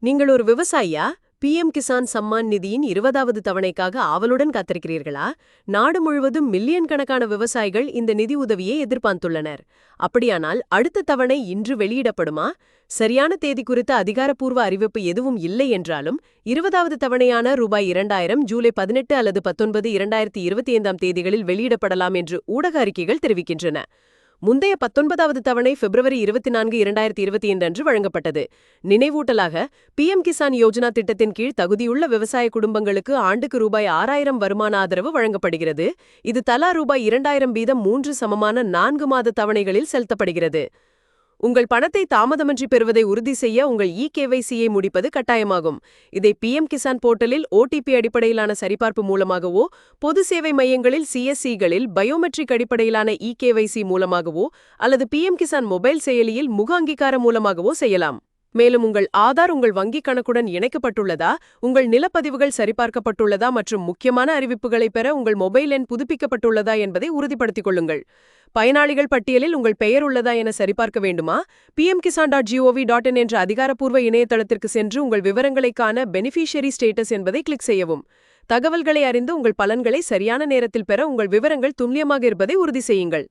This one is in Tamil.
நீங்கள் ஒரு விவசாயியா? பிஎம் கிசான் சம்மான் நிதியின் இருபதாவது தவணைக்காக ஆவலுடன் காத்திருக்கிறீர்களா? நாடு முழுவதும் மில்லியன் கணக்கான விவசாயிகள் இந்த நிதி உதவியை எதிர்பார்த்துள்ளனர். அப்படியானால் அடுத்த தவணை இன்று வெளியிடப்படுமா? சரியான தேதி குறித்த அதிகாரப்பூர்வ அறிவிப்பு எதுவும் இல்லை என்றாலும் இருபதாவது தவணையான ரூபாய் இரண்டாயிரம் ஜூலை பதினெட்டு அல்லது பத்தொன்பது இரண்டாயிரத்தி இருபத்தி ஐந்தாம் தேதிகளில் வெளியிடப்படலாம் என்று ஊடக அறிக்கைகள் தெரிவிக்கின்றன. முந்தைய பத்தொன்பதாவது தவணை பிப்ரவரி இருபத்தி நான்கு இரண்டாயிரத்தி இருபத்தி ஐந்து அன்று வழங்கப்பட்டது. நினைவூட்டலாக பிஎம் கிசான் யோஜனா திட்டத்தின் கீழ் தகுதியுள்ள விவசாய குடும்பங்களுக்கு ஆண்டுக்கு ரூபாய் ஆறாயிரம் வருமான ஆதரவு வழங்கப்படுகிறது. இது தலா ரூபாய் இரண்டாயிரம் வீதம் மூன்று சமமான நான்கு மாத தவணைகளில் செலுத்தப்படுகிறது. உங்கள் பணத்தை தாமதமின்றி பெறுவதை உறுதி செய்ய உங்கள் இ கேவைசியை முடிப்பது கட்டாயமாகும். இதை பிஎம் கிசான் போர்ட்டலில் ஓடிபி அடிப்படையிலான சரிபார்ப்பு மூலமாகவோ பொது சேவை மையங்களில் சிஎஸ்சிகளில் பயோமெட்ரிக் அடிப்படையிலான இ கேவைசி மூலமாகவோ அல்லது பிஎம் கிசான் மொபைல் செயலியில் முக அங்கீகாரம் மூலமாகவோ செய்யலாம். மேலும் உங்கள் ஆதார் உங்கள் வங்கிக் கணக்குடன் இணைக்கப்பட்டுள்ளதா உங்கள் நிலப்பதிவுகள் சரிபார்க்கப்பட்டுள்ளதா மற்றும் முக்கியமான அறிவிப்புகளை பெற உங்கள் மொபைல் எண் புதுப்பிக்கப்பட்டுள்ளதா என்பதை உறுதிப்படுத்திக் கொள்ளுங்கள். பயனாளிகள் பட்டியலில் உங்கள் பெயர் உள்ளதா என சரிபார்க்க வேண்டுமா? PM Kisan dot GOV dot in என்ற அதிகாரப்பூர்வ இணையதளத்திற்கு சென்று உங்கள் விவரங்களைக்கான பெனிஃபிஷியரி ஸ்டேட்டஸ் என்பதை கிளிக் செய்யவும். தகவல்களை அறிந்து உங்கள் பலன்களை சரியான நேரத்தில் பெற உங்கள் விவரங்கள் துல்லியமாக இருப்பதை உறுதி செய்யுங்கள்.